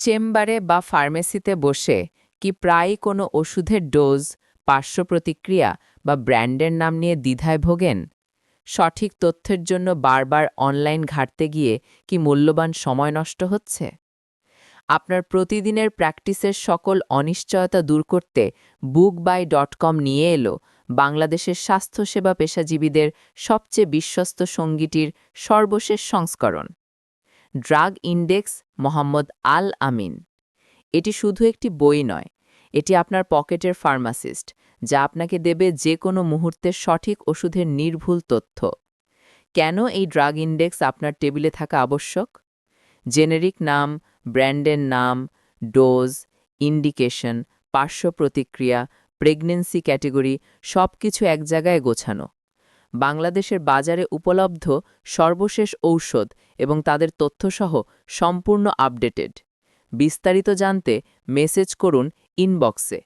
চেম্বারে বা ফার্মেসিতে বসে কি প্রায়ই কোনো ওষুধের ডোজ, পার্শ্ব প্রতিক্রিয়া বা ব্র্যান্ডের নাম নিয়ে দ্বিধায় ভোগেন? সঠিক তথ্যের জন্য বারবার অনলাইন ঘাঁটতে গিয়ে কি মূল্যবান সময় নষ্ট হচ্ছে? আপনার প্রতিদিনের প্র্যাকটিসের সকল অনিশ্চয়তা দূর করতে বুক বাই ডট কম নিয়ে এলো বাংলাদেশের স্বাস্থ্যসেবা পেশাজীবীদের সবচেয়ে বিশ্বস্ত সঙ্গীটির সর্বশেষ সংস্করণ। ড্রাগ ইন্ডেক্স মোহাম্মদ আল আমিন এটি শুধু একটি বই নয়, এটি আপনার পকেটের ফার্মাসিস্ট, যা আপনাকে দেবে যে কোনো মুহূর্তের সঠিক ওষুধের নির্ভুল তথ্য। কেন এই ড্রাগ ইন্ডেক্স আপনার টেবিলে থাকা আবশ্যক? জেনেরিক নাম, ব্র্যান্ডের নাম, ডোজ, ইন্ডিকেশন, পার্শ্ব প্রতিক্রিয়া প্রেগন্যান্সি ক্যাটেগরি সব কিছু এক জায়গায় গোছানো। বাংলাদেশের বাজারে উপলব্ধ সর্বশেষ ঔষধ এবং তাদের তথ্যসহ সম্পূর্ণ আপডেটেড। বিস্তারিত জানতে মেসেজ করুন ইনবক্সে।